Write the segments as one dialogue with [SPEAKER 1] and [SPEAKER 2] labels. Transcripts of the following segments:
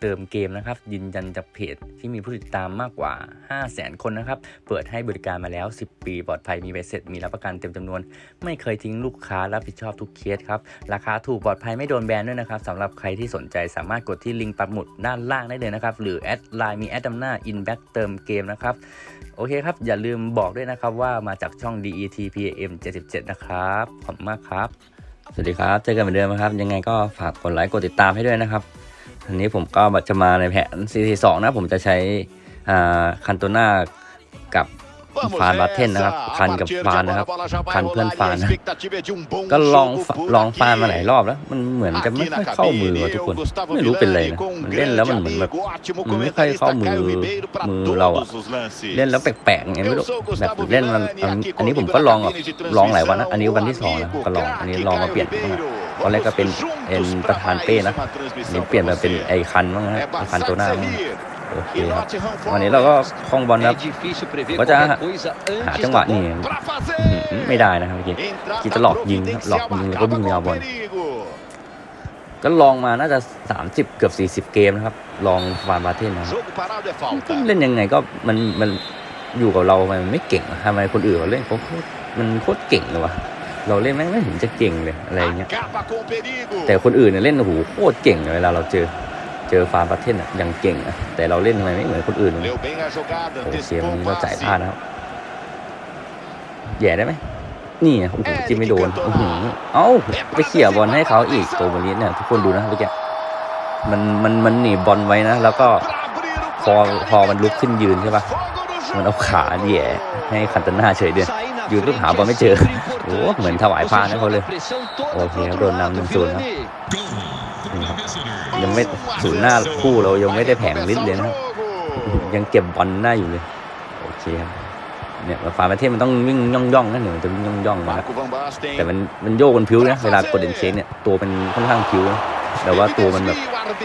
[SPEAKER 1] เติมเกมนะครับ ยืนยันจากเพจที่มีผู้ติดตามมากกว่า5 0 0 0 0 0 คนนะครับ เปิดให้บริการมาแล้ว 10 ปีปลอดภัยมีใบเสร็จ มีรับประกันเต็มจำนวน ไม่เคยทิ้งลูกค้ารับผิดชอบทุกเคสครับ ราคาถูกปลอดภัยไม่โดนแบนด้วยนะครับสำหรับใครที่สนใจสามารถกดที่ลิงก์ปักหมุดด้านล่างได้เลยนะครับ หรือแอดไลน์มีแอดดำหน้า In Back เติมเกมนะครับโอเคครับ อย่าลืมบอกด้วยนะครับว่ามาจากช่อง DETPM 77 นะครับ ขอบคุณมากครับ สวัสดีครับ เจอกันเหมือนเดิมนะครับ ยังไงก็ฝากกดไลค์ กดติดตามให้ด้วยนะครับ อันนี้ผมก็จะมาในแผน CT2 นะ ผมจะใช้คันโตนากับ
[SPEAKER 2] ฟานบัตเทนนะครับคันกับฟานนะครับคันเพื่อนฟานนะ
[SPEAKER 1] ก็
[SPEAKER 2] ก็
[SPEAKER 1] ล
[SPEAKER 2] ล
[SPEAKER 1] อ
[SPEAKER 2] องง
[SPEAKER 1] ล
[SPEAKER 2] ล
[SPEAKER 1] อ
[SPEAKER 2] องง
[SPEAKER 1] ฟา
[SPEAKER 2] ฟานน
[SPEAKER 1] มา
[SPEAKER 2] มา
[SPEAKER 1] ห
[SPEAKER 2] ห
[SPEAKER 1] ลา
[SPEAKER 2] ลายย
[SPEAKER 1] ร
[SPEAKER 2] ร
[SPEAKER 1] อ
[SPEAKER 2] อ
[SPEAKER 1] บบแล้ว มันเหมือนจะไม่ค่อยเข้ามือว่ะทุกคน ไม่รู้เป็นไรนะมันเล่นแล้วมันเหมือนแบบ
[SPEAKER 2] มันไม่ค่อยเข้ามือมือเราอะ
[SPEAKER 1] เล่นแล้วแปลกๆไงไม่รู้แบบเล่นมันอันอันนี้ผมก็ลองแบบลองหลายวันนะอันนี้วันที่สองนะก็ลองอันนี้ลองมาเปลี่ยนบ้างนะตอนแรกก็เป็นเอ็นประธานเป้นะอันนี้เปลี่ยนมาเป็นไอคันบ้างนะไอคันตัวหน้าบ้าง โอเคครับวันนี้เราก็คล่องบอลครับ
[SPEAKER 3] ก็จะหา
[SPEAKER 1] หาจังหวะนี่อื้อหือไม่ได้นะครับเมื่อกี้คิดจะหลอกยิงครับหลอกยิงแล้วก็วิ่งไปเอาบอลก็ลองมาน่าจะ 30 เกือบ 40 เกมนะครับ ลองฟาร์มบาเทนนะครับก็เล่นยังไงก็มันมันอยู่กับเราทำไมมันไม่เก่งอะทำไมคนอื่นเขาเล่นเขาโคตรมันโคตรเก่งเลยวะเราเล่นแม่งไม่เห็นจะเก่งเลยอะไรอย่างเงี้ยแต่คนอื่นเนี่ยเล่นโอ้โหโคตรเก่งเลยเวลาเราเจอ เจอฟาร์มบาเทนอะยังเก่งอะแต่เราเล่นทำไมไม่เหมือนคนอื่นเลยโอ้เกมนี้เราจ่ายพลาดนะครับแย่ได้ไหมนี่ไงโอ้โหจิ้มไม่โดนโอ้โหเอ้าไปเขี่ยบอลให้เขาอีกโตมานี้เนี่ยทุกคนดูนะเมื่อกี้มันมันมันหนีบบอลไว้นะ แล้วก็พอพอมันลุกขึ้นยืนใช่ปะมันเอาขาแหย่ให้คันตนาเฉยเดียวยืนลูกหาบอลไม่เจอโอ้เหมือนถวายพานให้เขาเลยโอเคครับโดนนำหนึ่งศูนย์ครับนี่ครับ ยังไม่ศูนย์หน้าคู่เรายังไม่ได้แผงลิดเลยนะครับ ยังเก็บบอลได้อยู่เลย โอเคครับเนี่ยฟาร์มประเทศมันต้องวิ่งย่องย่องๆนะเนี่ยมันจะวิ่งย่องย่องๆนะแต่มันมันโยกบนผิวนะเวลากดเดนเชนเนี่ยตัวเป็นค่อนข้างผิวนะแต่ว่าตัวมันแบบ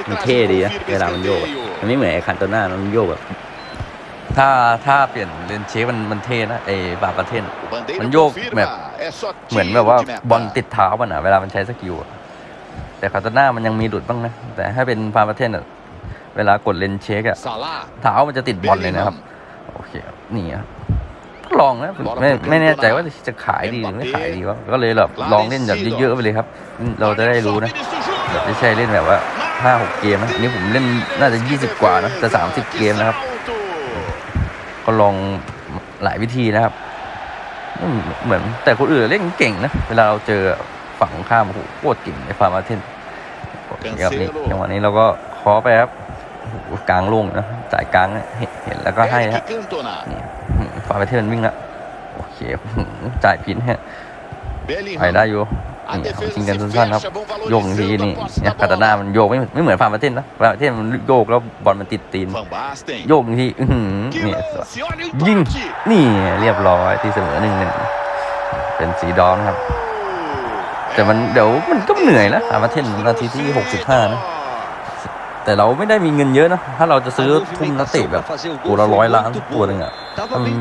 [SPEAKER 1] มันเท่ดีนะเวลามันโยกอะมันไม่เหมือนไอ้คันตัวหน้านะมันโยกแบบถ้าถ้าเปลี่ยนเลนเชฟมันมันเท่นะไอ้บาร์ประเทศ
[SPEAKER 2] มันโยกแบบ
[SPEAKER 1] เหมือนแบบว่าบอลติดเท้ามันอะเวลามันใช้สกิลอะ แต่คาตาน่ามันยังมีหลุดบ้างนะ แต่ถ้าเป็นฟาร์มประเทศอะเวลากดเลนเช็คอะ
[SPEAKER 2] ซาร่า
[SPEAKER 1] เท้ามันจะติดบอลเลยนะครับ โอเคครับนี่ครับก็ลองนะไม่ไม่แน่ใจว่าจะขายดีหรือไม่ขายดีวะก็เลยแบบลองเล่นแบบเยอะๆไปเลยครับ เราจะได้รู้นะแบบไม่ใช่เล่นแบบว่าห้าหกเกมนะอันนี้ผมเล่นน่าจะยี่สิบกว่านะจะสามสิบเกมนะครับ ก็ลองหลายวิธีนะครับอืมเหมือนแต่คนอื่นเล่นเก่งนะ เวลาเราเจอ ฝั่งตรงข้ามโอ้โหโคตรเก่งในฟาร์มาเทนครับนี่จังหวะนี้เราก็เคอไปครับโอ้โหกลางโล่งนะจ่ายกลางเนี่ยเห็นเห็นแล้วก็ให้ฮะนี่อืมฟาร์มาเทนวิ่งละโอเคอืมจ่ายผิดฮะไปได้อยู่นี่ของจริงกันสั้นๆครับโยกทีนี่เนี่ยคาตาน่ามันโยกไม่ไม่เหมือนฟาร์มาเทนนะฟาร์มาเทนมันโยกแล้วบอลมันติดตีน โยกทีอื้อหือเนี่ยยิ
[SPEAKER 2] ยิ
[SPEAKER 1] ง
[SPEAKER 2] ง
[SPEAKER 1] นี่เรียบร้อยที่เสมอหนึ่งหนึ่งเป็นสีดอนครับ แต่มันเดี๋ยวมันก็เหนื่อยนะอามาเทนนาทีที่หกสิบห้านะ แต่เราไม่ได้มีเงินเยอะนะ ถ้าเราจะซื้อทุ่มนักเตะแบบตัวละร้อยล้านตัวหนึ่งอะ
[SPEAKER 3] มัน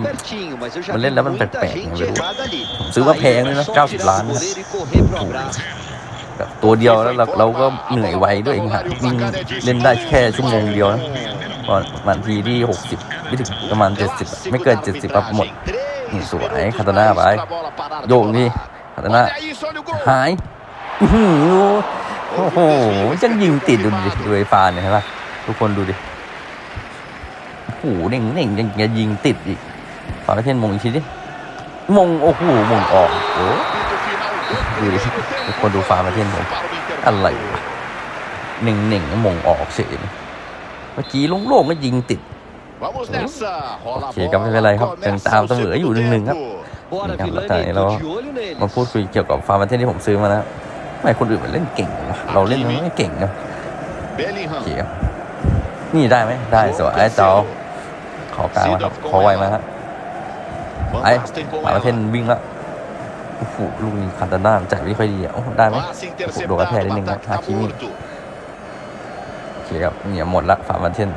[SPEAKER 1] มันเล่นแล้วมันแปลกๆไงไม่รู้
[SPEAKER 3] ผมซื้อมาแพงเลยนะ 90 ล้านนะ
[SPEAKER 1] ตัวเดียวแล้วเราเราก็เหนื่อยไวด้วยเองฮะวิ่งเล่นได้แค่ชั่วโมงเดียวนะประมาณทีที่หกสิบไม่ถึงประมาณเจ็ดสิบไม่เกินเจ็ดสิบครับหมดนี่สวยคาตาน่าไปโยกนี่ คาตาน่าหายอื้อหือโอ้โหจังยิงติดดูดิดูไอ้ฟานเนี่ยเห็นปะทุกคนดูดิโอ้โหเน่งเน่งยังจะยิงติดอีกฟานประเทศมงอีกทีดิมงโอ้โหมงออกโอ้ดูดิทุกคนดูฟานประเทศผมอะไรวะเน่งเน่งมงออกเสียเมื่อกี้โล่งๆก็ยิงติด
[SPEAKER 2] โอ
[SPEAKER 1] โอ
[SPEAKER 2] เค
[SPEAKER 1] เค
[SPEAKER 2] ค
[SPEAKER 1] ก็
[SPEAKER 2] รับ
[SPEAKER 1] ไม่
[SPEAKER 2] ไม่
[SPEAKER 1] เป็
[SPEAKER 2] เป็นน
[SPEAKER 1] ไร
[SPEAKER 2] ไร
[SPEAKER 1] ค
[SPEAKER 2] ค
[SPEAKER 1] รั
[SPEAKER 2] รั
[SPEAKER 1] บบยังตามเสมออยู่หนึ่งๆครับ นี่ครับแล้วตอนนี้เรามาพูดคุยเกี่ยวกับฟาร์มประเทศที่ผมซื้อมานะทำไมคนอื่นมันเล่นเก่งวะเราเล่นมันไม่เก่งนะโอเคครับนี่ได้ไหมได้สวยไอ้เจ้าขอกลางมาครับขอไวมาครับไอ้ฟาร์มประเทศวิ่งแล้วโอ้โหลูกนี้คันตาน่าจ่ายไม่ค่อยดีอะโอ้ได้ไหม
[SPEAKER 2] โดนกระแทกนิดนึงครับฮาคิมิ
[SPEAKER 1] โอเคครับเนี่ยหมดละฟาร์มประเทศ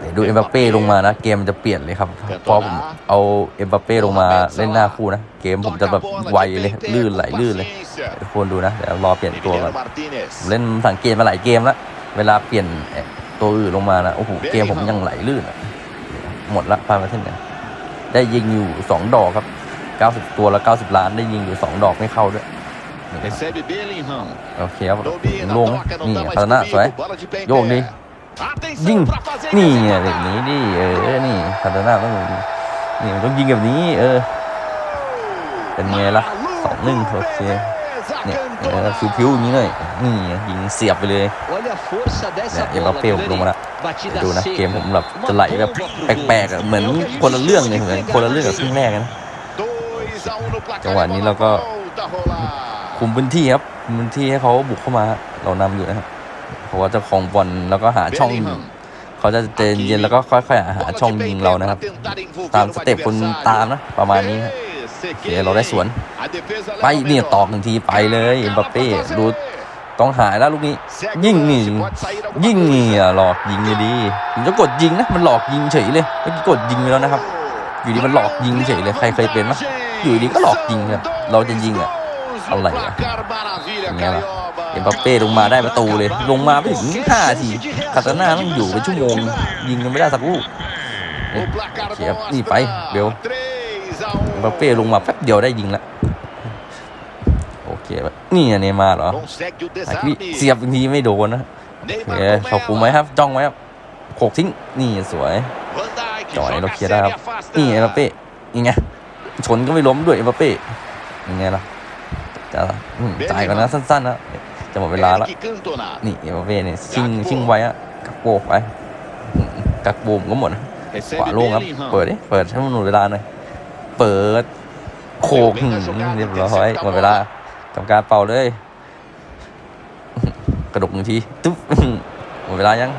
[SPEAKER 1] เดี๋ยวดูเอ็มบัปเป้ลงมานะ เกมมันจะเปลี่ยนเลยครับเพราะผมเอาเอ็มบัปเป้ลงมาเล่นหน้าคู่นะ เกมผมจะแบบไวเลยลื่นไหลลื่นเลยทุกคนดูนะเดี๋ยวรอเปลี่ยนตัวก่อนผมเล่นสังเกตมาหลายเกมแล้วเวลาเปลี่ยนเอ่อตัวอื่นลงมานะโอ้โหเกมผมยังไหลลื่นอะหมดละพามาเท่นเนี่ยได้ยิงอยู่สองดอกครับเก้าสิบตัวละเก้าสิบล้านได้ยิงอยู่สองดอกไม่เข้าด้วยนี่ครับ
[SPEAKER 2] Recebe Bellingham.
[SPEAKER 1] โอเคครับ
[SPEAKER 2] Domina,
[SPEAKER 1] ลง
[SPEAKER 2] toca, não
[SPEAKER 1] นี่
[SPEAKER 2] tá mais
[SPEAKER 1] พัฒนาสวย
[SPEAKER 2] comigo. Bola de pé em
[SPEAKER 1] โยก
[SPEAKER 2] pé.
[SPEAKER 1] ยิงนี่ไงแบบนี้ดิเออนี่พัฒนาต้องนี่มันต้องยิงแบบนี้ เออ เป็นไงล่ะสองหนึ่งโอเคเนี่ยเออผิวๆอย่างนี้เลยนี่ยิงเสียบไปเลยเนี่ยเอ็มบัปเป้ผมลงมาละดูนะเกมผมแบบจะไหลแบบแปลกๆอะเหมือนคนละเรื่องเลยเหมือนคนละเรื่องกับครึ่งแรกนะจังหวะนี้เราก็คุมพื้นที่ครับพื้นที่ให้เขาบุกเข้ามาเรานำอยู่นะครับ เขาก็จะครองบอลแล้วก็หาช่องยิง
[SPEAKER 2] Bellingham.
[SPEAKER 1] เขาจะเจนเย็นแล้วก็ค่อยๆหา
[SPEAKER 2] Bola de
[SPEAKER 1] ช่อง
[SPEAKER 2] pé
[SPEAKER 1] ยิ
[SPEAKER 2] em
[SPEAKER 1] ง
[SPEAKER 2] pé
[SPEAKER 1] เรา
[SPEAKER 2] pra
[SPEAKER 1] นะครับ
[SPEAKER 2] tentar envolver
[SPEAKER 1] ตาม
[SPEAKER 2] o
[SPEAKER 1] สเต็ปคน
[SPEAKER 2] adversário.
[SPEAKER 1] ตามนะประมาณนี้ครับ
[SPEAKER 2] Esse
[SPEAKER 1] โอเคเราได้สวน
[SPEAKER 2] A defesa
[SPEAKER 1] ไป
[SPEAKER 2] leva
[SPEAKER 1] เนี่ย
[SPEAKER 2] melhor.
[SPEAKER 1] ตอกหนึ่งทีไปเลยเอ็มบัปเป้
[SPEAKER 2] Dá pra fazer.
[SPEAKER 1] ดูต้องหายแล้วลูกนี้
[SPEAKER 2] Segue
[SPEAKER 1] ยิง
[SPEAKER 2] o
[SPEAKER 1] นี่
[SPEAKER 2] lance, pode sair alguma
[SPEAKER 1] ยิง
[SPEAKER 2] coisa.
[SPEAKER 1] นี่อะหลอกยิงเลยดีผมจะกดยิงนะมันหลอกยิงเฉยเลยเมื่อกี้กดยิงไปแล้วนะครับ อยู่ดีมันหลอกยิงเฉยเลยใครเคยเป็นไหมอยู่ดีก็หลอกยิงครับเราจะยิงอะอะไรอะอย่างเงี้ย เอ็มบัปเป้ลงมาได้ประตูเลย ลงมาไม่ถึงห้านาทีคาตาน่ามันอยู่เป็นชั่วโมง ยิงกันไม่ได้สักลูกเขียบนี่ไปเบล
[SPEAKER 2] 3 a 1.
[SPEAKER 1] เอ็มบัปเป้ลงมาแป๊บเดียวได้ยิงละโอเคนี่เนมาร์เหรอไอ้พี่เสียบทีไม่โดนนะโอเคเขาคุมไหมครับ จ้องไหมครับโขกทิ้งนี่สวยจ่อยเราเคลียร์ได้ครับนี่เอ็มบัปเป้ยังไงชนก็ไม่ล้มด้วยเอ็มบัปเป้ยังไงล่ะจะจ่ายก่อนนะสั้นๆนะ จะหมดเวลาแล้ว
[SPEAKER 2] Eric Cantona.
[SPEAKER 1] นี่เอ็มบัปเป้เนี่ยชิงชิงไว้อะกักโบกไปอืมกักโบมก็หมดนะ
[SPEAKER 2] Recebe
[SPEAKER 1] ขวาโล่งครับ
[SPEAKER 2] Bellingham.
[SPEAKER 1] เปิดดิเปิดให้มันหมดเวลาหน่อยเปิดโขกหืมเรียบร้อยหมดเวลากรรมการเป่าเลย กระดกหนึ่งทีตุ๊บหมดเวลายัง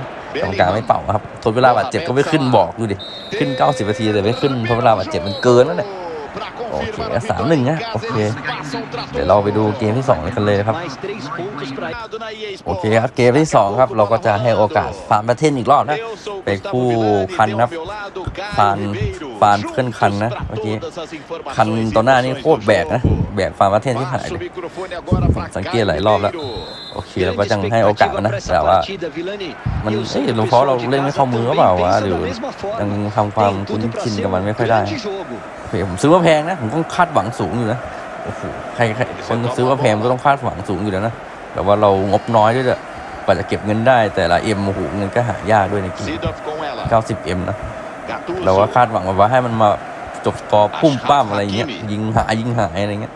[SPEAKER 1] กรรมการไม่เป่าครับทดเวลาบาดเจ็บก็ไม่ขึ้นบอกดูดิ ขึ้น 90นาทีแต่ไม่ขึ้นทดเวลาบาดเจ็บมันเกินแล้วเนี่ย
[SPEAKER 2] Pra
[SPEAKER 1] โอเค
[SPEAKER 2] confirmar a
[SPEAKER 1] สามหนึ่ง
[SPEAKER 2] vitória
[SPEAKER 1] นะ
[SPEAKER 2] em casa,
[SPEAKER 1] โอเค
[SPEAKER 2] eles passam o trator.
[SPEAKER 1] เดี๋ยวเราไปดูเกมที่สองกันเลยครับ
[SPEAKER 3] Mais três pontos para
[SPEAKER 2] Na EA
[SPEAKER 1] โอ
[SPEAKER 2] Sports.
[SPEAKER 1] เคครับเกมที่สองครับ เราก็จะให้โอกาสฟาร์มประเทศอีกรอบนะ
[SPEAKER 2] Eu sou o
[SPEAKER 1] เป็น
[SPEAKER 2] Gustavo
[SPEAKER 1] คู่
[SPEAKER 2] Villani,
[SPEAKER 1] คัน
[SPEAKER 2] tem
[SPEAKER 1] ครับ
[SPEAKER 2] ao meu lado Caio
[SPEAKER 1] ฟาน
[SPEAKER 2] Ribeiro.
[SPEAKER 1] ฟานเพื่อนคันนะ
[SPEAKER 2] Juntos pra
[SPEAKER 1] เมื่อกี้
[SPEAKER 2] todas as informações
[SPEAKER 1] คัน
[SPEAKER 2] e
[SPEAKER 1] ต่อหน้านี่
[SPEAKER 2] emoções
[SPEAKER 1] โคตรแบกนะ
[SPEAKER 2] do jogo.
[SPEAKER 1] แบกฟาร์มประเทศที่หาย
[SPEAKER 2] Passa
[SPEAKER 1] เล
[SPEAKER 2] o
[SPEAKER 1] ย
[SPEAKER 2] microfone agora pra
[SPEAKER 1] สังเกต
[SPEAKER 2] Caio
[SPEAKER 1] หลายรอบแล้ว
[SPEAKER 2] Ribeiro.
[SPEAKER 1] โอเคเราก็ยังให้โอกาสมันนะ
[SPEAKER 3] para essa
[SPEAKER 1] แต่ว่า
[SPEAKER 3] partida, Vilani.
[SPEAKER 1] มัน
[SPEAKER 3] Eu
[SPEAKER 1] เอ้ย
[SPEAKER 3] sei que
[SPEAKER 1] หรือ
[SPEAKER 3] o
[SPEAKER 1] เพราะเรา
[SPEAKER 3] pessoal de
[SPEAKER 1] เล่นไม่
[SPEAKER 3] casa
[SPEAKER 1] เข้ามือหรือ
[SPEAKER 3] também
[SPEAKER 1] เปล่าวะ
[SPEAKER 3] pensa
[SPEAKER 1] หรือ
[SPEAKER 3] da mesma forma.
[SPEAKER 1] ยังทำความ
[SPEAKER 3] Tem
[SPEAKER 1] คุ้น
[SPEAKER 3] tudo pra
[SPEAKER 1] ชิน
[SPEAKER 3] ser
[SPEAKER 1] กับมัน
[SPEAKER 3] um
[SPEAKER 1] ไม่ค่อยได้
[SPEAKER 3] grande jogo.
[SPEAKER 1] โอเคผมซื้อมาแพงนะ ผมต้องคาดหวังสูงอยู่นะโอ้โหใครใครคนซื้อมาแพงก็ต้องคาดหวังสูงอยู่แล้วนะแต่ว่าเรางบน้อยด้วยแหละกว่าจะเก็บเงินได้แต่ละเอ็มโอ้โหเงินก็หายากด้วยในเกม
[SPEAKER 2] Sidorf com ela.
[SPEAKER 1] 90 m นะ
[SPEAKER 2] Gattuso.
[SPEAKER 1] เราก็คาดหวังว่าให้มันมาจบสกอร์ปุ้มป้ามอะไรอย่างเงี้ยยิงหายยิงหายอะไรเงี้ย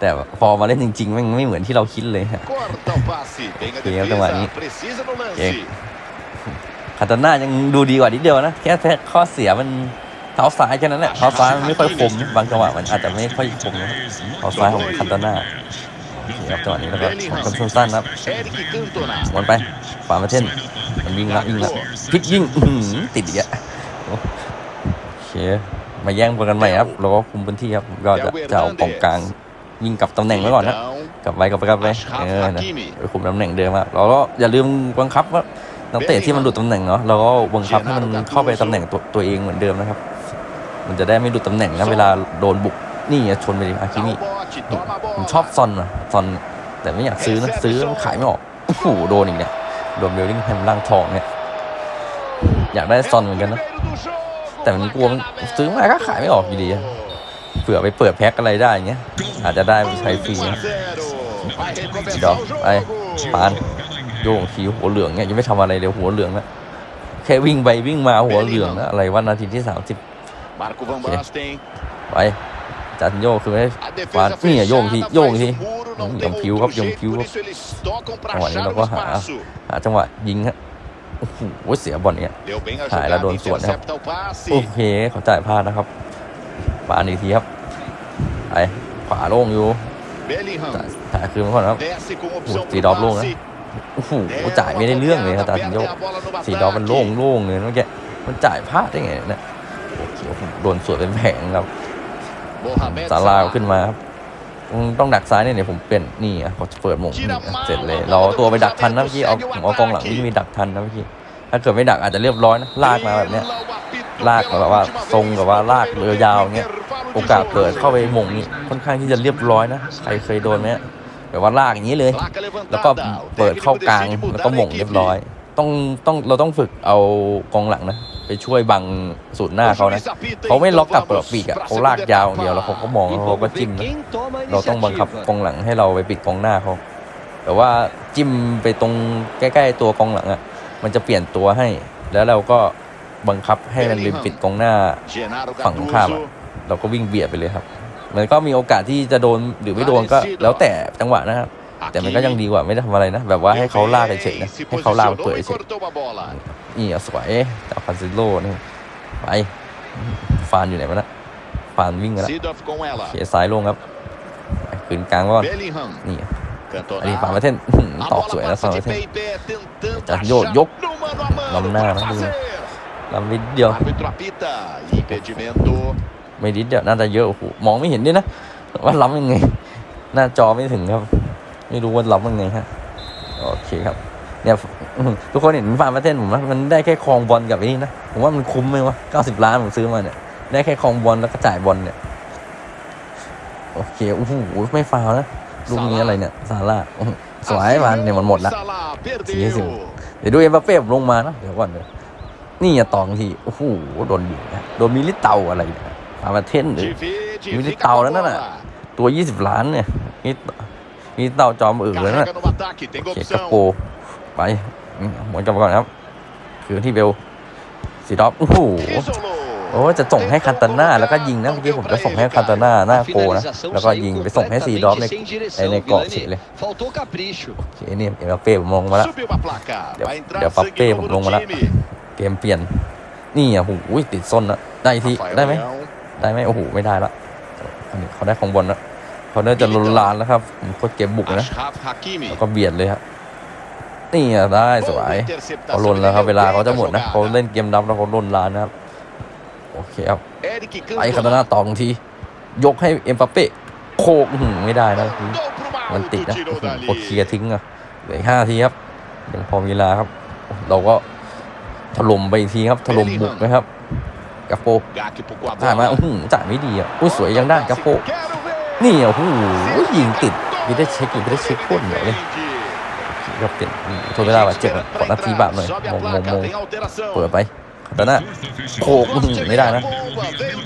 [SPEAKER 1] แต่พอมาเล่นจริงๆมันไม่เหมือนที่เราคิดเลยฮะ
[SPEAKER 2] Corta o passe. Bem a
[SPEAKER 1] Sim, é o Giovanni.
[SPEAKER 2] defesa. Precisa no lance.
[SPEAKER 1] Sim. คาตาน่ายังดูดีกว่านิดเดียวนะแค่แค่ข้อเสียมัน เท้าซ้ายแค่นั้นแหละเท้าซ้ายมันไม่ค่อยคมบางจังหวะมันอาจจะไม่ค่อยคมนะเท้าซ้ายของคาตาน่าเครับจังหวะนี้แล้วก็คำสั้นๆนครับวนไปฝ่ามาเช่นมันวิ่งละวิ่งละพลิกยิงติดอีกอะโอเคมาแย่งบอลกันใหม่ครับเราก็คุมพื้นที่ครับก็จะจะเอากองกลางยิงกลับตำแหน่งไว้ก่อนนะกลับไปกลับไปกลับไปเออนะคุมตำแหน่งเดิมครับเราก็อย่าลืมบังคับว่านักเตะที่มันหลุดตำแหน่งเนาะเราก็บังคับให้มันเข้าไปตำแหน่งตัวตัวเองเหมือนเดิมนะครับ มันจะได้ไม่หลุดตำแหน่งนะเวลาโดนบุกนี่ไงชนไปดิอาคิ
[SPEAKER 2] Dá
[SPEAKER 1] มิ
[SPEAKER 2] o bote, toma a
[SPEAKER 1] ผม
[SPEAKER 2] bola.
[SPEAKER 1] ชอบซอนอะซอนแต่ไม่อยากซื้อนะซื้อมันขายไม่ออกโอ้โหโดนอีกเนี่ยโดนเบลลิงแฮมล่างทองเนี่ยอยากได้ซอนเหมือนกันนะแต่มันกลัวมันซื้อมาก็ขายไม่ออกอยู่ดีอะเผื่อไปเปิดแพ็คอะไรได้อย่างเงี้ยอาจจะได้ไปใช้ฟรีนะ
[SPEAKER 2] Vai
[SPEAKER 1] เดี๋ยว
[SPEAKER 2] recomeçar o
[SPEAKER 1] ไป
[SPEAKER 2] jogo.
[SPEAKER 1] ปานโยงทีหัวเหลืองเนี่ยยังไม่ทำอะไรเลยหัวเหลืองนะแค่วิ่งไปวิ่งมาหัวเหลืองนะอะไรวันนาทีที่สามสิบ
[SPEAKER 2] Marco Van
[SPEAKER 1] Ok.
[SPEAKER 2] Basten.
[SPEAKER 1] ไปจันโยกคือให้
[SPEAKER 2] A defesa
[SPEAKER 1] Quase. Sim, é jogo aqui,
[SPEAKER 2] fechada,
[SPEAKER 1] jogo
[SPEAKER 2] mas
[SPEAKER 1] aqui.
[SPEAKER 2] o muro não
[SPEAKER 1] Hum,
[SPEAKER 2] tem
[SPEAKER 1] é um fio,
[SPEAKER 2] outro
[SPEAKER 1] é um
[SPEAKER 2] jeito,
[SPEAKER 1] fio.
[SPEAKER 2] por isso eles tocam pra
[SPEAKER 1] จังหวะนี้
[SPEAKER 2] achar
[SPEAKER 1] เรา
[SPEAKER 2] o
[SPEAKER 1] ก็หา
[SPEAKER 2] espaço.
[SPEAKER 1] หาจังหวะยิงฮะโอ้โหเสียบอลเนี่ย
[SPEAKER 2] Deu bem a
[SPEAKER 1] Ah, ela
[SPEAKER 2] jogada,
[SPEAKER 1] deu um suor, né?
[SPEAKER 2] intercepta o
[SPEAKER 1] โอ
[SPEAKER 2] passe.
[SPEAKER 1] เคเขาจ่ายพลาดนะครับปานอีกทีครับไปขวาโล่งอยู่
[SPEAKER 2] Bellingham
[SPEAKER 1] จ่ายจ่ายคืนมาก่อนครับ
[SPEAKER 2] desce com opção
[SPEAKER 1] Pô,
[SPEAKER 2] pro
[SPEAKER 1] tira o bloco,
[SPEAKER 2] passe.
[SPEAKER 1] โอ้โห
[SPEAKER 2] Deu
[SPEAKER 1] จ่ายไม่ได้เรื่องเลยครับ
[SPEAKER 2] uma
[SPEAKER 1] ตาสินโย
[SPEAKER 2] perde a bola no
[SPEAKER 1] สีดอกมัน
[SPEAKER 2] ataque.
[SPEAKER 1] โล่งโล่งเลยเมื่อกี้มันจ่ายพลาดได้ไงเนี่ย โอเคผมโดนสวนเป็นแผงครับ
[SPEAKER 2] Mohamed
[SPEAKER 1] สารา
[SPEAKER 2] Salah.
[SPEAKER 1] ขึ้นมาครับอืมต้องดักซ้ายเนี่ยเดี๋ยวผมเปลี่ยนนี่อะเขาเปิดหมงนี่อะเสร็จเลยเราเอาตัวไปดักทันนะเมื่อกี้เอาผมเอากองหลังวิ่งมีดักทันนะเมื่อกี้ถ้าถ้าเกิดไม่ดักอาจจะเรียบร้อยนะลากมาแบบเนี้ยลากแบบว่าทรงแบบว่าลากเรือยาวเงี้ยโอกาสเกิดเข้าไปหม่งนี่ค่อนข้างที่จะเรียบร้อยนะใครเคยโดนไหมแบบว่าลากอย่างนี้เลย แล้วก็เปิดเข้ากลางแล้วก็หม่งเรียบร้อย ต้องต้องเราต้องฝึกเอากองหลังนะ ไปช่วยบังสูตรหน้าเขานะเขาไม่ล็อกกลับเปิดปีกอะเขาลากยาวอย่างเดียวแล้วเขาก็มองแล้วเขาก็จิ้มนะ
[SPEAKER 3] Quem toma a
[SPEAKER 1] เราต้องบังคับ
[SPEAKER 3] iniciativa.
[SPEAKER 1] กองหลังให้เราไปปิดกองหน้าเขาแต่ว่าจิ้มไปตรงใกล้ ๆ ตัวกองหลังอะมันจะเปลี่ยนตัวให้ แล้วเราก็บังคับให้มันไปปิดกองหน้าฝั่งตรงข้ามอะเราก็วิ่งเบียดไปเลยครับมันก็มีโอกาสที่จะโดนหรือไม่โดนก็แล้วแต่จังหวะนะครับ แต่มันก็ยังดีกว่าไม่ได้ทำอะไรนะ แบบว่าให้เขาลากเฉยๆนะให้เขาลากเปิดเฉยๆนี่อะสวยจากพันซิโร่นี่ไปฟานอยู่ไหนวะนะฟานวิ่งกันแล้ว
[SPEAKER 2] Sidorf com
[SPEAKER 1] เข
[SPEAKER 2] ela.
[SPEAKER 1] ซ้ายลงครับไปคืนกลางก่อน
[SPEAKER 2] Bellingham.
[SPEAKER 1] นี่
[SPEAKER 2] Cantou
[SPEAKER 1] อันนี้
[SPEAKER 2] na
[SPEAKER 1] ฟาน
[SPEAKER 2] área.
[SPEAKER 1] ประเทศอื้อหือ
[SPEAKER 2] A
[SPEAKER 1] ตอก
[SPEAKER 2] bola
[SPEAKER 1] สวยนะ
[SPEAKER 2] passa
[SPEAKER 1] ฟานป
[SPEAKER 2] de
[SPEAKER 1] ระเทศ
[SPEAKER 2] pé em pé, tentando
[SPEAKER 1] Tá,
[SPEAKER 2] achar
[SPEAKER 1] Jô- Jô-
[SPEAKER 2] no mano a mano
[SPEAKER 1] Vamos lá,
[SPEAKER 2] pra
[SPEAKER 1] vamos lá.
[SPEAKER 2] fazer.
[SPEAKER 1] ลำนิดเดียว
[SPEAKER 2] O árbitro apita. Impedimento.
[SPEAKER 1] ไม่นิดเดียวน่าจะเยอะโอ้โหมองไม่เห็นด้วยนะว่าล้ำยังไง หน้าจอไม่ถึงครับ ไม่รู้ว่าล้ำยังไงฮะโอเคครับเนี่ยทุกคนเห็นฟาร์มประเทศผมนะมันได้แค่ครองบอลกับไอ้นี่นะผมว่ามันคุ้มไหมวะ90ล้านผมซื้อมาเนี่ยได้แค่ครองบอลแล้วก็จ่ายบอลเนี่ยโอเคโอ้โหไม่ฟาวนะลูกนี้อะไรเนี่ยซาร่าสวยมันเนี่ยมันหมดละ
[SPEAKER 2] Salah
[SPEAKER 1] Sim, sim.
[SPEAKER 2] perdeu.
[SPEAKER 1] เดี๋ยวดูเอ็มบัปเป้ผมลงมานะเดี๋ยวก่อนเลยนี่อะตองทีโอ้โหโดนยิงนะโดนมิลิเตาอะไรเนี่ยฟาร์มประเทศหรือ
[SPEAKER 2] Divide,
[SPEAKER 1] Ele
[SPEAKER 2] fica
[SPEAKER 1] tá
[SPEAKER 2] com a
[SPEAKER 1] olhando, né?
[SPEAKER 2] bola.
[SPEAKER 1] ตัว20ล้านเนี่ยนี่ นี่เต่าจอมเอือแล้วนะ
[SPEAKER 2] Carrega no ataque, tem
[SPEAKER 1] โอเคกระ
[SPEAKER 2] opção.
[SPEAKER 1] โปไปอืมหมุนกลับมาก่อนครับ คือที่เบลสีดอฟโอ้โห
[SPEAKER 2] Isolou.
[SPEAKER 1] โอ้จะส่งให้คันตาน่าแล้วก็ยิงนะเมื่อกี้ผมจะส่งให้คันตาน่าหน้า
[SPEAKER 3] A
[SPEAKER 1] โกนะ
[SPEAKER 3] finalização
[SPEAKER 1] แล้วก็
[SPEAKER 3] saiu
[SPEAKER 1] ยิงไปส่งให้สีดอฟใน
[SPEAKER 3] completamente sem direção,
[SPEAKER 1] ในในเกาะเฉย
[SPEAKER 3] Vilani.
[SPEAKER 1] เลย
[SPEAKER 3] Faltou capricho.
[SPEAKER 1] โอเคนี่เอ็มบัปเป้ผมลงมาแล้ว
[SPEAKER 2] Subiu a placa.
[SPEAKER 1] Deu-
[SPEAKER 2] Vai entrar
[SPEAKER 1] deu pra
[SPEAKER 2] sangue
[SPEAKER 1] pé,
[SPEAKER 2] novo no
[SPEAKER 1] vamos lá.
[SPEAKER 2] time.
[SPEAKER 1] เกมเปลี่ยนนี่อะโอ้โหติดส้นนะได้ที
[SPEAKER 2] Rafael
[SPEAKER 1] ได้ไหม
[SPEAKER 2] Leão.
[SPEAKER 1] ได้ไหมโอ้โหไม่ได้ละอันนี้เขาได้ของบนแล้ว เขาเริ่มจะลนลานแล้วครับผมโคตรเกมบุกนะ
[SPEAKER 2] Achraf Hakimi.
[SPEAKER 1] แล้วก็เบียดเลยครับนี่อะได้สวย
[SPEAKER 2] Boa interceptação.
[SPEAKER 1] เขาลนแล้วครับ
[SPEAKER 2] Ele
[SPEAKER 1] เวลา
[SPEAKER 2] leu
[SPEAKER 1] เขาจะ
[SPEAKER 2] bem
[SPEAKER 1] หมด
[SPEAKER 2] a
[SPEAKER 1] นะ
[SPEAKER 2] jogada.
[SPEAKER 1] เขาเล่นเกมรับแล้วเขาลนลานนะครับโอเคครับ
[SPEAKER 2] Eric
[SPEAKER 1] ไอ้คา
[SPEAKER 2] Cantona.
[SPEAKER 1] ตาน่าต่อบางทียกให้เอ็มบัปเป้โคกอื้อหือไม่ได้นะ
[SPEAKER 2] Mandou pro
[SPEAKER 1] มัน
[SPEAKER 2] alto,
[SPEAKER 1] ติดนะ
[SPEAKER 2] tirou
[SPEAKER 1] กดเคลียร์
[SPEAKER 2] dali.
[SPEAKER 1] ทิ้งอะเหลืออกห้าทีครับยังพอมีเวลาครับ เราก็ถล่มไปอีกทีครับถล่มบุกนะครับกาโป
[SPEAKER 2] Gakpo com a
[SPEAKER 1] จ่ายมา
[SPEAKER 2] bola.
[SPEAKER 1] อื้อหือจ่ายไม่ดีอะอุ้ยสวยยังได้กาโป
[SPEAKER 2] Quero ver.
[SPEAKER 1] นี่โอ้โหยิงติดไม่ได้เช็คไม่ได้เช็คโคตรเหนื่อยเลย
[SPEAKER 2] Defende.
[SPEAKER 1] ก็เปลี่ยนทนเวลาบาเจ็บอะกดนาทีบาปหน่อย
[SPEAKER 2] โม a
[SPEAKER 1] งมงมงเปิดไปคาตาน่าโขกไม่ได้นะ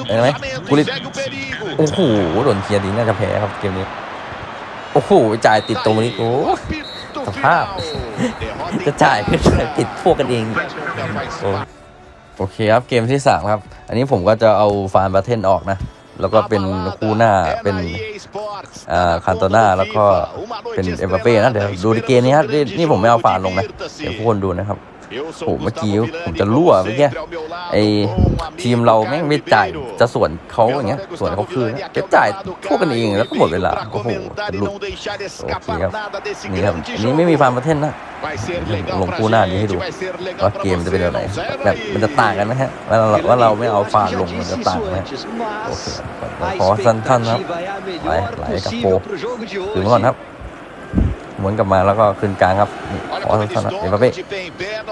[SPEAKER 1] เห็นไหมกุลิตโอ้โหโดนเคียร์ดีน่าจะแพ้ครับเกมนี้ โอ้โหจ่ายติดตรงนี้โอ้สภาพ จะจ่ายก็จ่ายติดพวกกันเองโอ้
[SPEAKER 2] parte.
[SPEAKER 1] โอเคครับเกมที่สามครับ อันนี้ผมก็จะเอาฟานบาเทนออกนะ แล้วก็เป็นคู่หน้าเป็นอ่าคันโตนาแล้วก็เป็นเอ็มบัปเป้นะเดี๋ยวดูในเกมนี้ครับนี่ผมไม่เอาฝานลงนะเดี๋ยวทุกคนดูนะครับ โอ้เมื่อกี้ผมจะรั่วเมื่อกี้ไอ้ทีมเราแม่งไม่จ่ายจะสวนเขาอย่างเงี้ยสวนเขาคืนจะจ่ายพวกกันเองแล้วก็หมดเวลาโอ้โหจะหลุดโอเคครับนี่ครับอันนี้ไม่มีฟาร์มประเทศนะลงคู่หน้านี้ให้ดูว่าเกมจะเป็นแบบไหนแบบมันจะต่างกันไหมฮะว่าเราว่าเราไม่เอาฟาร์มลงมันจะต่างไหม
[SPEAKER 3] Antes,
[SPEAKER 1] โอเค
[SPEAKER 3] mas
[SPEAKER 1] ขอ
[SPEAKER 3] a
[SPEAKER 1] สั้นๆนะครับ
[SPEAKER 3] expectativa é a melhor
[SPEAKER 1] Vai, vai,
[SPEAKER 3] possível
[SPEAKER 1] Gakpo.
[SPEAKER 3] pro jogo de
[SPEAKER 1] ถึง
[SPEAKER 3] hoje.
[SPEAKER 1] ก่อนครับ หมุนกลับมาแล้วก็ขึ้นกลางครับนี่ขอสั้นๆนะเอ็มบัปเป้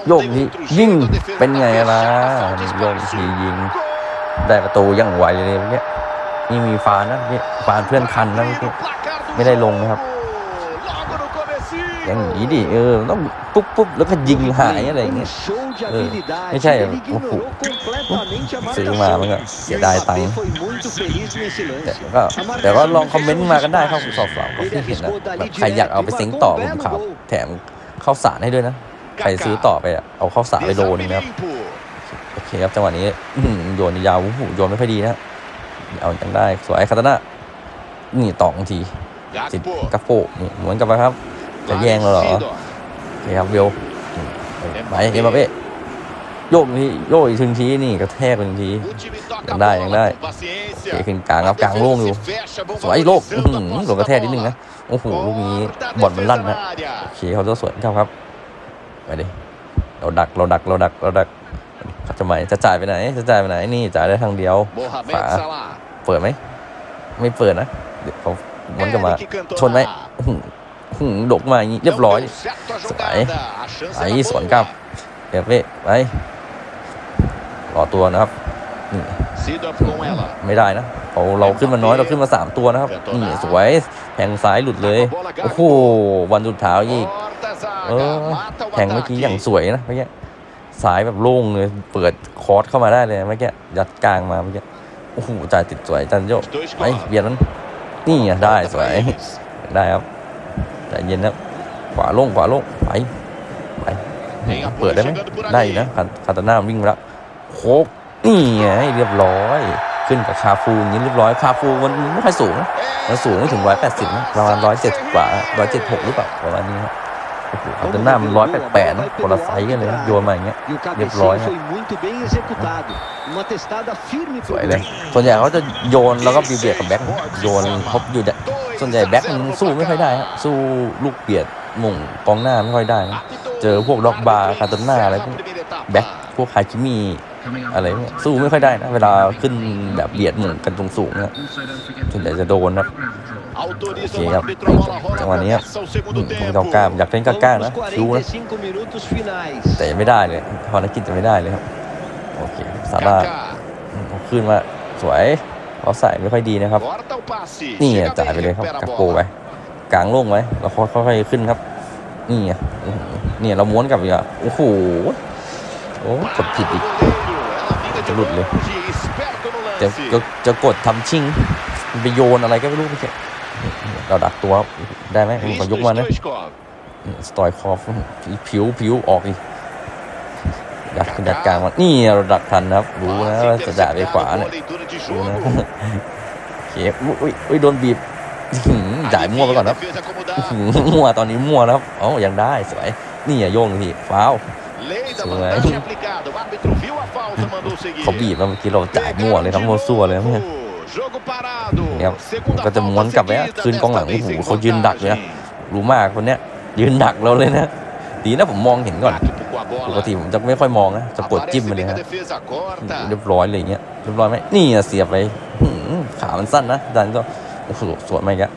[SPEAKER 1] โย
[SPEAKER 2] โย
[SPEAKER 1] ก
[SPEAKER 2] ก
[SPEAKER 1] ที
[SPEAKER 2] ที
[SPEAKER 1] ยิ
[SPEAKER 2] ยิ
[SPEAKER 1] ง
[SPEAKER 2] ง
[SPEAKER 1] เป็
[SPEAKER 2] เป็นน
[SPEAKER 1] ไง
[SPEAKER 2] ไง
[SPEAKER 1] ล่ะ
[SPEAKER 2] ล่ะ
[SPEAKER 1] โย
[SPEAKER 2] โย
[SPEAKER 1] ก
[SPEAKER 2] ก
[SPEAKER 1] ที
[SPEAKER 2] ที
[SPEAKER 1] ยิ
[SPEAKER 2] ยิ
[SPEAKER 1] ง
[SPEAKER 2] ง
[SPEAKER 1] ได้ประตูอย่างไวเลยเมื่อกี้นี่มีฟานนะเมื่อกี้ฟานเพื่อนคันนะเมื่อกี้
[SPEAKER 2] ไม่ได้ลงนะครับ
[SPEAKER 1] อย่างนี้ดิเออต้องปุ๊บปุ๊บแล้วก็ยิงหายอะไรอย่างเงี้ย
[SPEAKER 3] Um show de
[SPEAKER 1] É.
[SPEAKER 3] habilidade.
[SPEAKER 1] Mas já é,
[SPEAKER 3] Ele
[SPEAKER 1] o-
[SPEAKER 3] ignorou completamente a
[SPEAKER 1] ซื้อ
[SPEAKER 3] marcação.
[SPEAKER 1] มามันก็เสียดายตังค์
[SPEAKER 3] Mbappé foi muito feliz nesse
[SPEAKER 1] แต่
[SPEAKER 3] lance.
[SPEAKER 1] ก็แต่ก็ลองคอมเมนต์มากันได้ครับสอบสอบก็ที่เห็นนะแบบใครอยากเอาไปเซ็งต่อผมข่าวแถมข้าวสารให้ด้วยนะใครซื้อต่อไปอะเอาข้าวสารไปโลนึงนะครับโอเคครับจังหวะนี้อื้อหือโยนยาวโอ้โหโยนไม่ค่อยดีนะเอายังได้สวยคาตานะนี่ต่อบางทีติดกระโปงนี่เหมือนกับว่าครับ จะแย่งเราเหรอโอเคครับเบลไปเอ็มบัปเป้โยกทีโยกอีกทีทีนี่กระแทกอีกที
[SPEAKER 2] ยังได้ยังได้
[SPEAKER 1] โอ
[SPEAKER 2] โอ
[SPEAKER 1] เค
[SPEAKER 2] เค
[SPEAKER 1] ขึ้
[SPEAKER 2] ขึ้
[SPEAKER 1] น
[SPEAKER 2] น
[SPEAKER 1] ก
[SPEAKER 2] ก
[SPEAKER 1] ลา
[SPEAKER 2] ลางง
[SPEAKER 1] ค
[SPEAKER 2] ค
[SPEAKER 1] รั
[SPEAKER 2] รั
[SPEAKER 1] บบก
[SPEAKER 2] ก
[SPEAKER 1] ลา
[SPEAKER 2] ลางง
[SPEAKER 1] โล่
[SPEAKER 2] โล่
[SPEAKER 1] ง
[SPEAKER 2] ง
[SPEAKER 1] อ
[SPEAKER 2] อยู่ยู่
[SPEAKER 1] ส
[SPEAKER 2] ส
[SPEAKER 1] ว
[SPEAKER 2] วยย
[SPEAKER 1] โล
[SPEAKER 2] โล
[SPEAKER 1] ก
[SPEAKER 2] ก
[SPEAKER 1] อื้อหือหลงกระแทกนิดนึงนะโอ้โหลูกนี้บอลมันลั่นนะโอเคเขาจะสวนเข้าครับไปดิเราดักเราดักเราดักเราดักเขาจะไหมจะจ่ายไปไหน จะจ่ายไปไหนนี่จ่ายได้ทางเดียวเปิดไหมไม่เปิดนะเดี๋ยวเขามันจะมาชนไหมอื้อหืออื้อหือ ดกมาอย่างนี้เรียบร้อย
[SPEAKER 2] สวย
[SPEAKER 1] ไอ้สวนกลับเอฟเว่ไปต่อตัวนะครับนี่
[SPEAKER 2] Sidorf com ela.
[SPEAKER 1] ไม่ได้นะเราเราขึ้นมาน้อยเราขึ้นมาสามตัวนะครับนี่สวยแทงซ้ายหลุดเลยโอ้โหวันสุดท้ายอีก
[SPEAKER 2] Corta a
[SPEAKER 1] เอ
[SPEAKER 2] zaga.
[SPEAKER 1] อ
[SPEAKER 2] Mata o
[SPEAKER 1] แทงเมื่อกี้
[SPEAKER 2] ataque.
[SPEAKER 1] อย่างสวยนะเมื่อกี้สายแบบโล่งเลยเปิดคอร์สเข้ามาได้เลยเมื่อกี้ยัดกลางมาเมื่อกี้โอ้โหจ่ายติดสวยจันโย
[SPEAKER 2] Os dois
[SPEAKER 1] ไป
[SPEAKER 2] correm.
[SPEAKER 1] เบียดมันนี่ไงได้
[SPEAKER 2] Corta
[SPEAKER 1] สวย
[SPEAKER 2] pra eles.
[SPEAKER 1] ได้ครับ ใจเย็นนะขวาโล่งขวาโล่งไป
[SPEAKER 2] Tem
[SPEAKER 1] เปิด
[SPEAKER 2] apoio
[SPEAKER 1] ได้ไหม
[SPEAKER 2] chegando por
[SPEAKER 1] ได้
[SPEAKER 2] ali.
[SPEAKER 1] นะคาคาตาน่าวิ่งมาแล้วโคกนี่ไงเรียบร้อย ขึ้นกับคาฟูอย่างนี้เรียบร้อยคาฟูมันไม่ค่อยสูงนะมันสูงไม่ถึงร้อยแปดสิบนะประมาณร้อยเจ็ดกว่าร้อยเจ็ดหกหรือเปล่าประมาณนี้ครับโอ้โหคาตาน่ามันร้อยแปดนะคนละไซส์กันเลยนะโยนมาอย่างเงี้ย
[SPEAKER 3] E o
[SPEAKER 1] Deploy,
[SPEAKER 3] cabeceio
[SPEAKER 1] né?
[SPEAKER 3] foi muito bem executado. Uma testada firme
[SPEAKER 1] ส
[SPEAKER 3] pro
[SPEAKER 1] วยเลย
[SPEAKER 3] goleiro.
[SPEAKER 1] ส่วนใหญ่เขาจะโยนแล้วก็บีเบียดกับแบ็คนะโยนพบอยู่เนี่ยส่วนใหญ่แบ็คมันสู้ไม่ค่อยได้ครับสู้ลูกเบียดหม่งกองหน้าไม่ค่อยได้นะเจอพวกด็อกบาร์คาตาน่าอะไรพวกแบ็คพวกไฮคิมีอะไรเนี่ยสู้ไม่ค่อยได้นะเวลาขึ้นแบบเบียดหมุนกันตรงสูงๆเนี่ยส่วนใหญ่จะโดนนะ
[SPEAKER 2] Autoriza
[SPEAKER 1] Ok,
[SPEAKER 2] o
[SPEAKER 1] ครับ
[SPEAKER 2] árbitro, a bola rola,
[SPEAKER 1] จังหวะนี้ครับ
[SPEAKER 2] começa o segundo
[SPEAKER 1] ผม
[SPEAKER 2] tempo.
[SPEAKER 1] ต้องกล้ามอยากเล่นกล้าๆ
[SPEAKER 3] Vamos
[SPEAKER 1] นะ
[SPEAKER 3] aos
[SPEAKER 1] คิวนะ
[SPEAKER 3] 45 minutos finais.
[SPEAKER 1] แต่ไม่ได้เลยภารกิจจะไม่ได้เลยครับโอเคซาร่า
[SPEAKER 2] Kaká
[SPEAKER 1] เอาขึ้นมาสวยเขาใส่ไม่ค่อยดีนะครับ
[SPEAKER 2] corta o passe.
[SPEAKER 1] นี่ไง
[SPEAKER 2] Chega
[SPEAKER 1] จ่าย
[SPEAKER 2] bem,
[SPEAKER 1] ไปเลยครับ
[SPEAKER 2] recupera a
[SPEAKER 1] กัก
[SPEAKER 2] bola.
[SPEAKER 1] โกไปกลางโล่งไว้แล้วค่อยๆขึ้นครับ นี่ไงอื้อหือเนี่ยเราม้วนกลับอีกอะโอ้โหโอ้กดผิดอีก
[SPEAKER 2] Ela vinha de
[SPEAKER 1] Tá louco, né?
[SPEAKER 2] longe, esperto no
[SPEAKER 1] จะ
[SPEAKER 2] lance.
[SPEAKER 1] จะจะกดทำชิงไปโยนอะไรก็ไม่รู้ไม่ใช่ เราดักตัวได้ไหมผมขอยกมานะ
[SPEAKER 2] Stoichkov.
[SPEAKER 1] สตอยคอฟผิวผิวออกอีกดักดักกลางมานี่เราดักทันนะครับ รู้นะ
[SPEAKER 2] Quase
[SPEAKER 1] ว่าจะด่าไปขวา
[SPEAKER 2] interceptado,
[SPEAKER 1] เนี่ย
[SPEAKER 2] boa leitura de
[SPEAKER 1] รู้นะ
[SPEAKER 2] jogo.
[SPEAKER 1] โอเคอุ้ยอุ้ยโดนบีบอื้อหือจ่ายมั่วไปก่อนครับ
[SPEAKER 2] Defesa acomodada.
[SPEAKER 1] อื้อหือมั่วตอนนี้มั่วนะครับอ๋อยังได้สวยนี่อย่าโยงพี่ฟ้าว
[SPEAKER 2] Lei da
[SPEAKER 1] Isso
[SPEAKER 2] vantagem
[SPEAKER 1] é.
[SPEAKER 2] aplicada. O árbitro viu a falta, mandou seguir.
[SPEAKER 1] เขาบีบมาเมื่อกี้เราจ่ายมั่วเลยครับมั่วซั่วเลยครับเนี่ย
[SPEAKER 2] Jogo parado.
[SPEAKER 1] เนี่ย
[SPEAKER 2] Segunda
[SPEAKER 1] ก็จะม้วนกลับไป
[SPEAKER 2] falta
[SPEAKER 1] คืนกองหลัง
[SPEAKER 2] desta
[SPEAKER 1] โอ้
[SPEAKER 2] vez
[SPEAKER 1] โห
[SPEAKER 2] em
[SPEAKER 1] เขายืนดักเลยนะ
[SPEAKER 2] vantagem.
[SPEAKER 1] รู้มากคนเนี้ยยืนดักเราเลยนะดีนะผมมองเห็นก่อน
[SPEAKER 2] Bate com a
[SPEAKER 1] ป
[SPEAKER 2] bola.
[SPEAKER 1] กติผมจะไม่ค่อยมองนะจะกด
[SPEAKER 2] Aparece
[SPEAKER 1] จิ้มมาเลย
[SPEAKER 2] bem a
[SPEAKER 1] ฮะ
[SPEAKER 2] defesa corta.
[SPEAKER 1] เรียบร้อยเลยอย่างเงี้ยเรียบร้อยไหมนี่อะเสียบไปหืมขามันสั้นนะดันก็โอ้โหสวนมาอีกแล้ว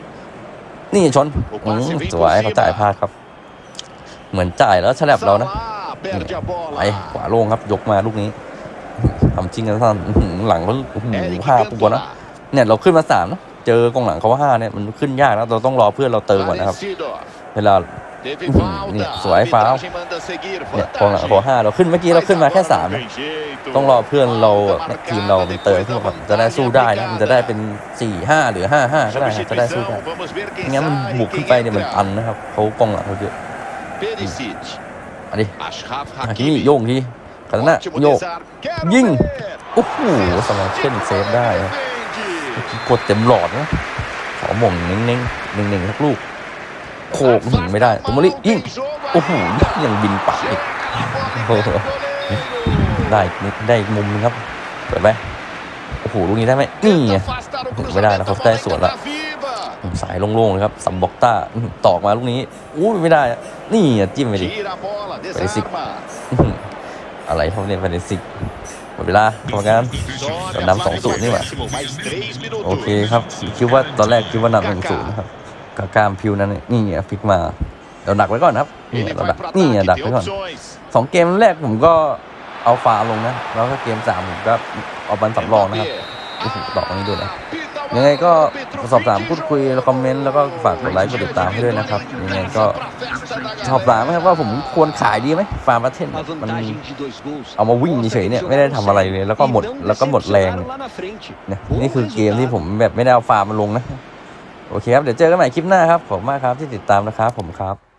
[SPEAKER 1] นี่ชนอืมสวยเขาจ่ายพลาดครับ เหมือนจ่ายแล้วฉลับเรานะ
[SPEAKER 2] Salah perde a
[SPEAKER 1] ไป
[SPEAKER 2] bola.
[SPEAKER 1] ขวาโล่งครับยกมาลูกนี้ทำจริงกันสั้นอื้อหือหลังเขาอื้อหือ
[SPEAKER 2] Eric
[SPEAKER 1] ห้าตัวนะ
[SPEAKER 2] Cantona.
[SPEAKER 1] เนี่ยเราขึ้นมาสามนะเจอกองหลังเขาห้าเนี่ยมันขึ้นยากนะเราต้องรอเพื่อนเราเติมก่อนนะครับ
[SPEAKER 2] Parecido.
[SPEAKER 1] เวลา
[SPEAKER 2] Teve
[SPEAKER 1] Uhum,
[SPEAKER 2] falta.
[SPEAKER 1] เนี่ยสวย
[SPEAKER 2] A
[SPEAKER 1] ฟาวล์
[SPEAKER 2] arbitragem manda seguir.
[SPEAKER 1] เนี่ยกองหลัง
[SPEAKER 2] Vantagem.
[SPEAKER 1] เขาห้าเราขึ้นเมื่อกี้เราขึ้นมาแค่
[SPEAKER 2] Mas
[SPEAKER 1] สาม
[SPEAKER 2] agora
[SPEAKER 1] นะ
[SPEAKER 2] não tem jeito.
[SPEAKER 1] ต้องรอเพื่อนเราแบบ
[SPEAKER 2] Falta
[SPEAKER 1] ทีมเรา
[SPEAKER 2] marcada
[SPEAKER 1] มันเติม
[SPEAKER 2] depois
[SPEAKER 1] ขึ้น
[SPEAKER 2] da
[SPEAKER 1] มาก่อนจะได้สู้ได้นะ
[SPEAKER 2] vantagem
[SPEAKER 1] มันจะได้เป็นสี่ห้าหรือห้าห้าก็ได้นะจะได้สู้
[SPEAKER 2] Substituição.
[SPEAKER 1] ได้
[SPEAKER 2] Vamos ver
[SPEAKER 1] ไม่
[SPEAKER 2] quem
[SPEAKER 1] งั้นมัน
[SPEAKER 2] sai,
[SPEAKER 1] บุกขึ้น
[SPEAKER 2] quem
[SPEAKER 1] ไปเนี่ยมัน
[SPEAKER 2] entra.
[SPEAKER 1] ตันนะครับเขากองหลังเขาเยอะ
[SPEAKER 2] Perisic.
[SPEAKER 1] อันนี้
[SPEAKER 2] Ashraf
[SPEAKER 1] อากิมิ
[SPEAKER 2] Hakimi.
[SPEAKER 1] โยงทีกันนะ
[SPEAKER 2] Ótimo
[SPEAKER 1] โยก
[SPEAKER 2] desarme. Quero
[SPEAKER 1] Ding.
[SPEAKER 2] ver.
[SPEAKER 1] โอ้โหสมาร์เช่นเซฟได้นะ
[SPEAKER 2] Defende.
[SPEAKER 1] กดเต็มหลอดนะขอหม่งเน้งๆเน่งๆสักลูกโขกหนึ่งไม่ได้ตุมริยิงโอ้โหยังบินปากอีกโอ้โหได้อีกนิดได้อีกมุมนึงครับเปิดไหมโอ้โหลูกนี้ได้ไหมนี่ไงไม่ได้นะเขาได้สวนละสายโล่งๆเลยครับสัมบอกต้าอื้อหือตอกมาลูกนี้อู้ยไม่ได้อะนี่อะจิ้มไปดิ
[SPEAKER 2] Tira a bola,
[SPEAKER 1] Perisic.
[SPEAKER 2] desarma.
[SPEAKER 1] อื้อหืออะไรเขาเนี่ยฟาเนซิก หมดเวลากรรมการ
[SPEAKER 2] Sobe
[SPEAKER 1] Nằm
[SPEAKER 2] a
[SPEAKER 1] sóng
[SPEAKER 2] fase
[SPEAKER 1] sụn
[SPEAKER 2] do
[SPEAKER 1] đấy mà.
[SPEAKER 2] acréscimo, mais três minutos.
[SPEAKER 1] โอเคครับคิดว่าตอนแรกคิดว่านำหนึ่งศูนย์นะครับกากามพิวนั้นนี่ไงพลิกมาเราดักไว้ก่อนครับนี่เราดักนี่ไงดักไว้ก่อนสองเกมแรกผมก็เอาฟาลงนะ แล้วก็เกมสามผมก็เอาบันสำรองนะครับโอ้โหดอกนี้ด้วยนะ ยังไงก็สอบถามพูดคุยแล้วคอมเมนต์แล้วก็ฝากกดไลค์กดติดตามให้ด้วยนะครับยังไงก็สอบถามไหมครับว่าผมควรขายดีไหมฟาร์มประเทศ
[SPEAKER 3] A
[SPEAKER 1] มันเอามาวิ่งเฉยๆเนี่ยไม่ได้ทำอะไรเลย แล้วก็หมดแล้วก็หมดแรงเนี่ยนี่คือเกมที่ผมแบบไม่ได้เอาฟาร์มมาลงนะโอเคครับเดี๋ยวเจอกันใหม่คลิปหน้าครับขอบคุณมากครับที่ติดตามนะครับผมครับ